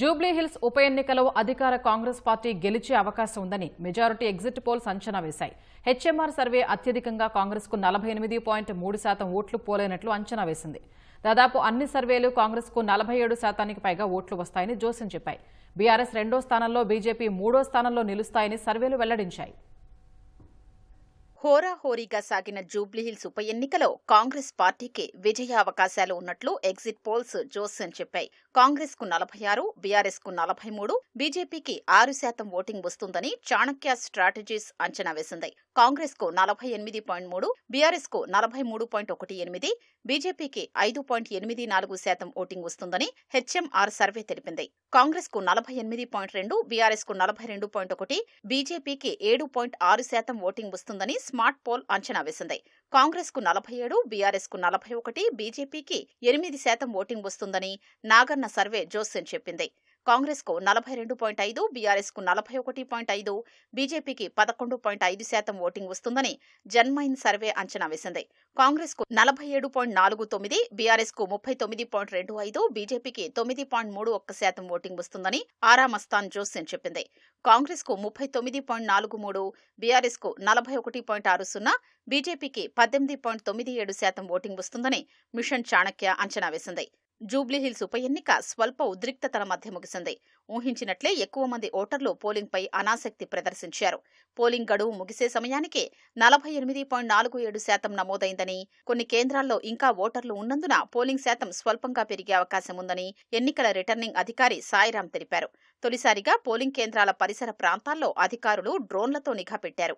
జూబ్లీహిల్స్ ఉప ఎన్నికలో అధికార కాంగ్రెస్ పార్టీ గెలిచే అవకాశం ఉందని మెజారిటీ ఎగ్జిట్ పోల్స్ అంచనా వేశాయి. హెచ్ఎంఆర్ సర్వే అత్యధికంగా కాంగ్రెస్కు నలభై ఎనిమిది పాయింట్ మూడు శాతం ఓట్లు పోలేనట్లు అంచనా వేసింది. దాదాపు అన్ని సర్వేలు కాంగ్రెస్కు నలభై ఏడు శాతానికి పైగా ఓట్లు వస్తాయని జోసిన్ చెప్పాయి. బీఆర్ఎస్ రెండో స్థానంలో బీజేపీ మూడో స్థానంలో నిలుస్తాయని సర్వేలు వెల్లడించాయి. హోరాహోరీగా సాగిన జూబ్లీహిల్స్ ఉప ఎన్నికలో కాంగ్రెస్ పార్టీకి విజయావకాశాలు ఉన్నట్లు ఎగ్జిట్ పోల్స్ జోసన్ చెప్పాయి. కాంగ్రెస్కు నలభై ఆరు బీఆర్ఎస్కు నలభై మూడు బీజేపీకి ఆరు శాతం ఓటింగ్ వస్తుందని చాణక్య స్ట్రాటజీస్ అంచనా వేసింది. కాంగ్రెస్కు నలభై ఎనిమిది పాయింట్ మూడు బీఆర్ఎస్కు నలభై మూడు పాయింట్ ఒకటి ఎనిమిది బీజేపీకి ఐదు పాయింట్ ఎనిమిది నాలుగు శాతం ఓటింగ్ వస్తుందని హెచ్ఎంఆర్ సర్వే తెలిపింది. కాంగ్రెస్కు నలభై ఎనిమిది పాయింట్ రెండు బీఆర్ఎస్కు నలభై రెండు పాయింట్ ఒకటి బీజేపీకి ఏడు పాయింట్ ఆరు శాతం ఓటింగ్ వస్తుందని స్మార్ట్ పోల్ అంచనా వేసింది. కాంగ్రెస్కు నలభై ఏడు బీఆర్ఎస్కు నలభై ఒకటి బీజేపీకి ఎనిమిది శాతం ఓటింగ్ వస్తుందని నాగన్న సర్వే జోసెన్ చెప్పింది. కాంగ్రెస్కు నలభై రెండు పాయింట్ ఐదు బీఆర్ఎస్కు నలభై ఒకటి పాయింట్ ఐదు బీజేపీకి పదకొండు పాయింట్ ఐదు శాతం ఓటింగ్ వస్తుందని జన్మైన్ సర్వే అంచనా వేసింది. కాంగ్రెస్కు నలభై ఏడు పాయింట్ నాలుగు తొమ్మిది బీఆర్ఎస్కు ముప్పై తొమ్మిది పాయింట్ రెండు ఐదు బీజేపీకి తొమ్మిది పాయింట్ మూడు ఒక్క శాతం ఓటింగ్ వస్తుందని ఆరామస్తాన్ జోసెన్ చెప్పింది. కాంగ్రెస్కు ముప్పై తొమ్మిది పాయింట్ నాలుగు మూడు బీఆర్ఎస్కు నలభై ఒకటి పాయింట్ ఆరు సున్నా బీజేపీకి పద్దెనిమిది పాయింట్ తొమ్మిది ఏడు శాతం ఓటింగ్ వస్తుందని మిషన్ చాణక్య అంచనా వేసింది. జూబ్లీహిల్స్ ఉప ఎన్నిక స్వల్ప ఉద్రిక్తతల మధ్య ముగిసింది. ఊహించినట్లే ఎక్కువ మంది ఓటర్లు పోలింగ్పై అనాసక్తి ప్రదర్శించారు. పోలింగ్ గడువు ముగిసే సమయానికి నలభై ఎనిమిది పాయింట్ నాలుగు ఏడు శాతం నమోదైందని కొన్ని కేంద్రాల్లో ఇంకా ఓటర్లు ఉన్నందున పోలింగ్ శాతం స్వల్పంగా పెరిగే అవకాశం ఉందని ఎన్నికల రిటర్నింగ్ అధికారి సాయిరాం తెలిపారు. తొలిసారిగా పోలింగ్ కేంద్రాల పరిసర ప్రాంతాల్లో అధికారులు డ్రోన్లతో నిఘా పెట్టారు.